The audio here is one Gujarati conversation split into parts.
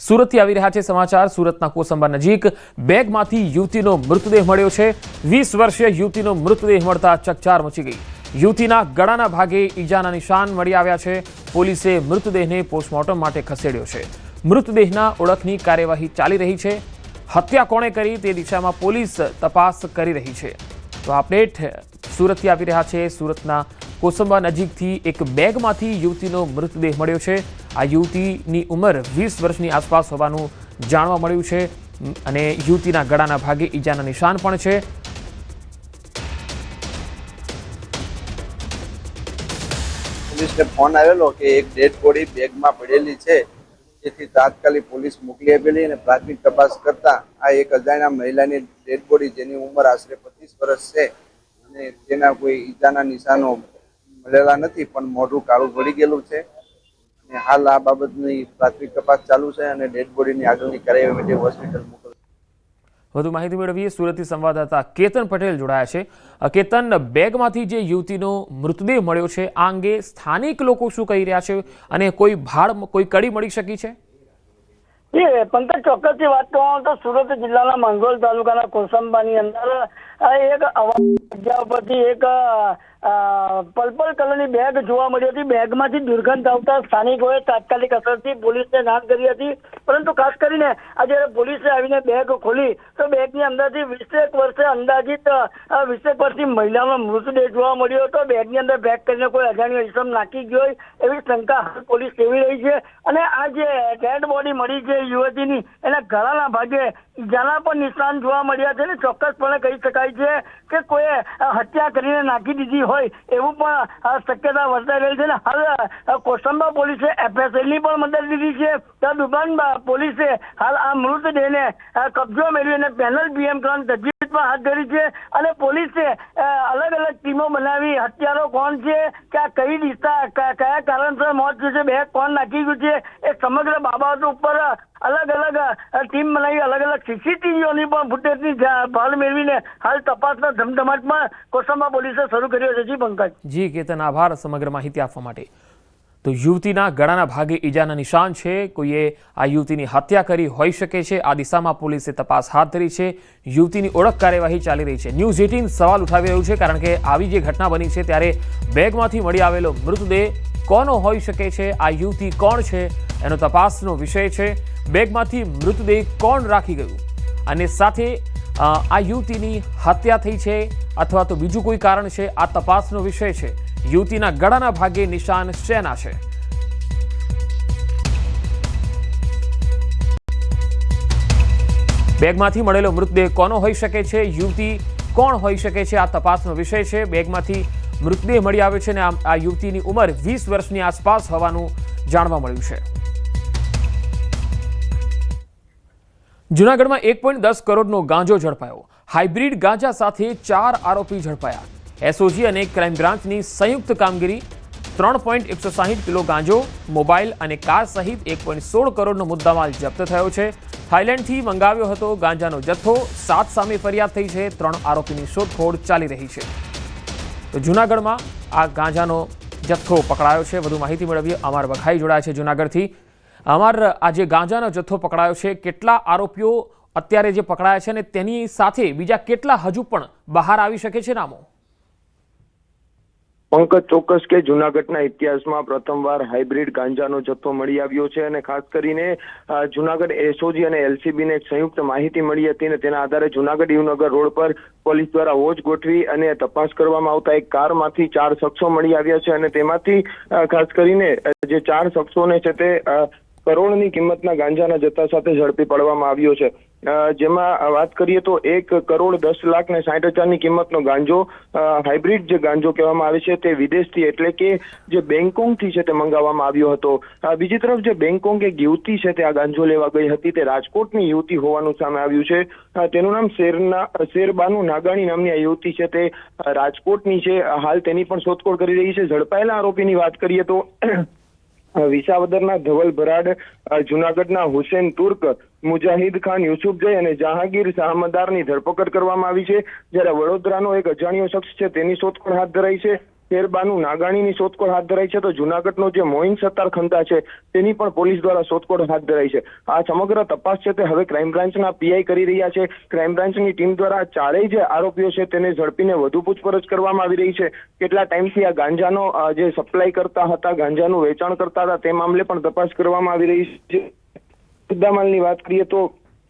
સુરતથી આવી રહ્યા છે સમાચાર. સુરતના કોસંબા નજીક બેગમાંથી યુવતીનો મૃતદેહ મળ્યો છે. વીસ વર્ષીય યુવતીનો મૃતદેહ મળતા ચકચાર મચી ગઈ. યુવતીના ગળાના ભાગે ઈજાના નિશાન મળી આવ્યા છે. પોલીસે મૃતદેહને પોસ્ટમોર્ટમ માટે ખસેડ્યો છે. મૃતદેહના ઓળખની કાર્યવાહી ચાલી રહી છે. હત્યા કોણે કરી તે દિશામાં પોલીસ તપાસ કરી રહી છે. તો અપડેટ સુરતથી આવી રહ્યા છે સુરતના કોસંબા નજીકથી એક બેગમાંથી યુવતીનો મૃતદેહ મળ્યો છે. આ યુવતીની ઉંમર વીસ વર્ષની આસપાસ હોવાનું જાણવા મળ્યું છે. અને યુવતીના ગળાના ભાગે ઈજાના નિશાન પણ છે. પોલીસને ફોન આવેલો કે એક ડેડ બોડી બેગમાં પડેલી છે. જેથી તાત્કાલિક પોલીસ મોકલી આપેલી અને પ્રાથમિક તપાસ કરતા આ એક અજાણ્યા મહિલાની ડેડ બોડી જેની ઉંમર આશરે પચીસ વર્ષ છે અને તેના કોઈ ઈજાના નિશાનો મળેલા નથી, પણ મોઢું કાળું પડી ગયેલું છે. હાલ આ બાબતની પ્રાથમિક તપાસ ચાલુ છે અને ડેડ બોડીની આગળની કાર્યવાહી માટે હોસ્પિટલ મોકલ વધુ માહિતી મેળવીએ સુરતથી સંવાદદાતા કેતન પટેલ જોડાયા છે. કેતન બેગમાંથી જે યુવતીનો મૃતદેહ મળ્યો છે આ અંગે સ્થાનિક લોકો શું કહી રહ્યા છે અને કોઈ ભાડ કોઈ કડી મળી શકી છે? એ પંકજ ચોક્કસથી વાત કરવાનું તો સુરત જિલ્લાના માંગરોળ તાલુકાના કોસંબાની અંદર આ એક અવાજ જગ્યા ઉપરથી એક અ, પર્પલ કલરની બેગ જોવા મળી હતી. બેગમાંથી દુર્ગંધ આવતા સ્થાનિકોએ તાત્કાલિક અસરથી પોલીસને જાણ કરી હતી. પરંતુ ખાસ કરીને આ જ્યારે પોલીસે આવીને બેગ ખોલી તો બેગની અંદરથી વીસેક વર્ષે અંદાજિત વીસેક વર્ષની મહિલાનો મૃતદેહ જોવા મળ્યો હતો. બેગની અંદર પેક કરીને કોઈ અજાણ્યો ઇસમ નાખી ગયો હોય એવી શંકા પોલીસ સેવી રહી છે. અને આ જે ડેડ બોડી મળી છે યુવતીની એના ગળાના ભાગે ઈજાના પણ નિશાન જોવા મળ્યા છે ને ચોક્કસપણે કહી શકાય છે કે કોઈએ હત્યા કરીને નાખી દીધી હોય એવું પણ શક્યતા વર્તાઈ રહી છે ને હાલ કોસંબા પોલીસે એફએસએલની પણ મદદ લીધી છે. ત્યાં દુબાન પોલીસે હાલ આ મૃતદેહને કબજો મેળવીને પેનલ પીએમ ત્રણ પણ હાથ ધરી છે અને પોલીસે અલગ અલગ ટીમો બનાવી. હત્યારો કોણ છે? કે કઈ દિશા, કયા કારણસર મોત થયું છે? બે કોણ નાખી ગયું છે? એ સમગ્ર બાબત ઉપર અલગ અલગ ટીમ બનાવી, અલગ અલગ સીસીટીવીઓની પણ ફૂટેજની જા- મેળવીને હાલ તપાસના ધમધમાટમાં કોસંબા પોલીસે શરૂ કર્યો છે. જી પંકજ. જી, કેતન, આભાર સમગ્ર માહિતી આપવા માટે. તો યુવતીના ગળાના ભાગે ઈજાના નિશાન છે. કોઈએ આ યુવતીની હત્યા કરી હોઈ શકે છે. આ દિશામાં પોલીસે તપાસ હાથ ધરી છે. યુવતીની ઓળખ કાર્યવાહી ચાલી રહી છે. ન્યૂઝ એટીન સવાલ ઉઠાવી રહ્યું છે કારણ કે આવી જે ઘટના બની છે ત્યારે બેગમાંથી મળી આવેલો મૃતદેહ કોનો હોઈ શકે છે? આ યુવતી કોણ છે? એનો તપાસનો વિષય છે. બેગમાંથી મૃતદેહ કોણ રાખી ગયું? અને સાથે આ યુવતીની હત્યા થઈ છે અથવા તો બીજું કોઈ કારણ છે? આ તપાસનો વિષય છે. યુવતીના ગળાના ભાગે નિશાન શેના છે? બેગમાંથી મળેલો મૃતદેહ કોનો હોઈ શકે છે? યુવતી કોણ હોઈ શકે છે? આ તપાસનો વિષય છે. બેગમાંથી મૃતદેહ મળી આવ્યો છે અને આ યુવતીની ઉંમર વીસ વર્ષની આસપાસ હોવાનું જાણવા મળ્યું છે. જૂનાગઢમાં એક પોઈન્ટ દસ કરોડનો ગાંજો ઝડપાયો. હાઇબ્રિડ ગાંજા સાથે ચાર આરોપી ઝડપાયા. એસઓજી અને ક્રાઇમ બ્રાન્ચની સંયુક્ત કામગીરી, ત્રણ પોઈન્ટ એકસો સાહીઠ કિલો ગાંજો, મોબાઈલ અને કાર સહિત એક પોઈન્ટ સોળ કરોડનો મુદ્દામાલ જપ્ત થયો છે. થાઇલેન્ડથી મંગાવ્યો હતો ગાંજાનો જથ્થો, સાત સામે ફરિયાદ થઈ છે, ત્રણ આરોપીની શોધખોળ ચાલી રહી છે. તો જૂનાગઢમાં આ ગાંજાનો જથ્થો પકડાયો છે. વધુ માહિતી મેળવીએ. અમાર વઘાઈ જોડાયા છે જૂનાગઢથી. અમાર આ જે ગાંજાનો જથ્થો પકડાયો છે, કેટલા આરોપીઓ અત્યારે જે પકડાયા છે અને તેની સાથે બીજા કેટલા હજુ પણ બહાર આવી શકે છે નામો? પંકજ ચોક્કસ કે જુનાગઢના ઇતિહાસમાં પ્રથમવાર હાઇબ્રિડ ગાંજાનો જથ્થો મળી આવ્યો છે અને ખાસ કરીને જુનાગઢ એસઓજી અને એલસીબી ને એક સંયુક્ત માહિતી મળી હતી અને તેના આધારે જુનાગઢ યુવનગર રોડ પર પોલીસ દ્વારા વોચ ગોઠવી અને તપાસ કરવામાં આવતા એક કારમાંથી ચાર શખ્સો મળી આવ્યા છે અને તેમાંથી ખાસ કરીને જે ચાર શખ્સોને છે તે કરોડની કિંમતના ગાંજાના જથ્થા સાથે ઝડપી પાડવામાં આવ્યો છે. જેમાં વાત કરીએ તો એક કરોડ દસ લાખ ને સાઠ હજારની કિંમતનો ગાંજો હાઇબ્રિડ જે ગાંજો કહેવામાં આવે છે તે વિદેશથી એટલે કે જે બેંગકોંગથી છે તે મંગાવવામાં આવ્યો હતો. બીજી તરફ જે બેંગકોંગ એક યુવતી છે તે આ ગાંજો લેવા ગઈ હતી તે રાજકોટની યુવતી હોવાનું સામે આવ્યું છે. તેનું નામ શેરના શેરબાનુ નાગાણી નામની આ યુવતી છે તે રાજકોટની છે. હાલ તેની પણ શોધખોળ કરી રહી છે. ઝડપાયેલા આરોપીની વાત કરીએ તો વિસાવદરના ધવલ ભરાડ જુનાગઢના હુસેન તુર્ક, મુજાહિદ ખાન યુસુફજય અને જહાંગીર શાહમદારની ધરપકડ કરવામાં આવી છે. જ્યારે વડોદરાનો એક અજાણ્યો શખ્સ છે, તેની શોધખોળ હાથ ધરાઈ છે. શેરબાનુ નાગાણીની શોધખોળ હાથ ધરાઈ છે તો જુનાગઢનો જે મોઇન સત્તાર ખંતા છે, તેની પણ પોલીસ દ્વારા શોધખોળ હાથ ધરાઈ છે. આ સમગ્ર તપાસ છે તે હવે ક્રાઇમ બ્રાન્ચના પીઆઈ કરી રહ્યા છે. ક્રાઇમ બ્રાન્ચની ટીમ દ્વારા ચારેય જે આરોપીઓ છે તેને ઝડપીને વધુ પૂછપરછ કરવામાં આવી રહી છે. કેટલા ટાઈમથી આ ગાંજાનો જે સપ્લાય કરતા હતા, ગાંજાનું વેચાણ કરતા હતા, તે મામલે પણ તપાસ કરવામાં આવી રહી છે. મુદ્દામાલની વાત કરીએ તો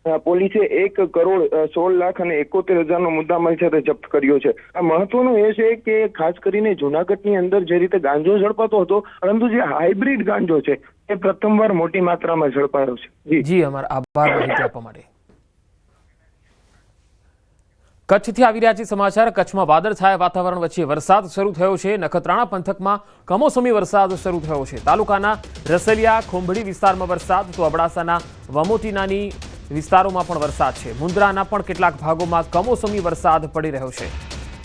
પોલીસે એક કરોડ સોળ લાખ અને એકોતેર હજારનો મુદ્દામાલ છે તે જપ્ત કર્યો છે. આ મહત્વનું એ છે કે ખાસ કરીને જુનાગઢની અંદર જે રીતે ગાંજો ઝડપાતો હતો, પરંતુ જે હાઇબ્રિડ ગાંજો છે, એ પ્રથમવાર મોટી માત્રામાં ઝડપાયો છે. જી. આભાર આપવા માટે. કચ્છથી આવી રહ્યા છે સમાચાર. કચ્છમાં વાદળછાયા વાતાવરણ વચ્ચે વરસાદ શરૂ થયો છે. નખત્રાણા પંથકમાં કમોસમી વરસાદ શરૂ થયો છે. તાલુકાના રસલિયા ખોંભડી વિસ્તારમાં વરસાદ, તો અબડાસાના વમોટીનાની વિસ્તારોમાં પણ વરસાદ છે. મુન્દ્રાના પણ કેટલાક ભાગોમાં કમોસમી વરસાદ પડી રહ્યો છે.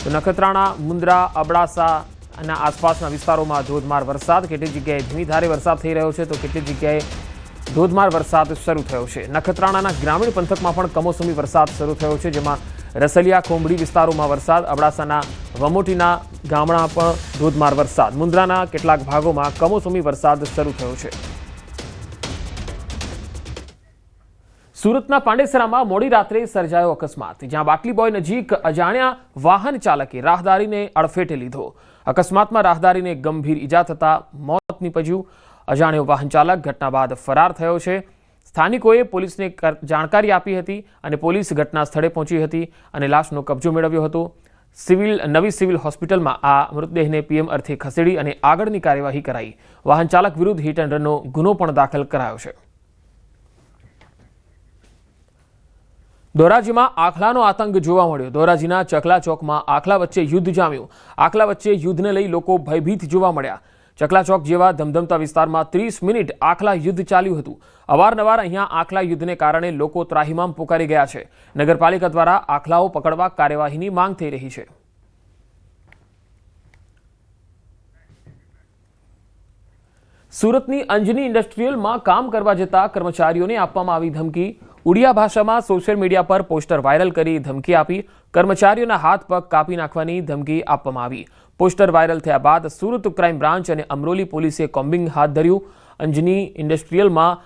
તો નખત્રાણા મુન્દ્રા અબડાસા અને આસપાસના વિસ્તારોમાં ધોધમાર વરસાદ. કેટલીક જગ્યાએ ધીમીધારે વરસાદ થઈ રહ્યો છે, તો કેટલીક જગ્યાએ ધોધમાર વરસાદ શરૂ થયો છે. નખત્રાણાના ગ્રામીણ પંથકમાં પણ કમોસમી વરસાદ શરૂ થયો છે, જેમાં રસલિયા ખોંભડી વિસ્તારોમાં વરસાદ, અબડાસાના વમોટીના ગામડા પણ ધોધમાર વરસાદ. મુન્દ્રાના કેટલાક ભાગોમાં કમોસમી વરસાદ શરૂ થયો છે. સુરતના પાંડેસરામાં મોડી રાત્રે સર્જાયો અકસ્માત, જ્યાં બાટલી બોય નજીક અજાણ્યા વાહન ચાલકે રાહદારીને અડફેટે લીધો. અકસ્માતમાં રાહદારીને ગંભીર ઈજા થતા મોત નીપજ્યું. અજાણ્યો વાહન ચાલક ઘટના બાદ ફરાર થયો છે. સ્થાનિકોએ પોલીસને જાણકારી આપી હતી અને પોલીસ ઘટના સ્થળે પહોંચી હતી અને લાશનો કબજો મેળવ્યો હતો. સિવિલ, નવી સિવિલ હોસ્પિટલમાં આ મૃતદેહને પીએમ અર્થે ખસેડી અને આગળની કાર્યવાહી કરાઈ. વાહન ચાલક વિરુદ્ધ હિટ એન્ડ રનનો ગુનો પણ દાખલ કરાયો છે. ધોરાજીમાં આખલાનો આતંક જોવા મળ્યો. ધોરાજીના ચકલા ચોકમાં આખલા વચ્ચે યુદ્ધ જામ્યું. આખલા વચ્ચે યુદ્ધને લઈ લોકો ભયભીત જોવા મળ્યા. ચકલા ચોક જેવા ધમધમતા વિસ્તારમાં ત્રીસ મિનિટ આખલા યુદ્ધ ચાલ્યું હતું. અવારનવાર અહીંયા આખલા યુદ્ધને કારણે લોકો ત્રાહિમામ પુકારી ગયા છે. નગરપાલિકા દ્વારા આખલાઓ પકડવા કાર્યવાહીની માંગ થઈ રહી છે. સુરતની અંજની ઇન્ડસ્ટ્રીયલમાં કામ કરવા જતા કર્મચારીઓને આપવામાં આવી ધમકી. ઉડિયા ભાષામાં સોશિયલ મીડિયા પર પોસ્ટર વાયરલ કરી ધમકી આપી. કર્મચારીઓના હાથ પગ કાપી નાખવાની ધમકી આપવામાં આવી. પોસ્ટર વાયરલ થયા બાદ સુરત ક્રાઇમ બ્રાન્ચ અને અમરોલી પોલીસે કોમ્બિંગ હાથ ધર્યું. અંજની ઇન્ડસ્ટ્રીયલમાં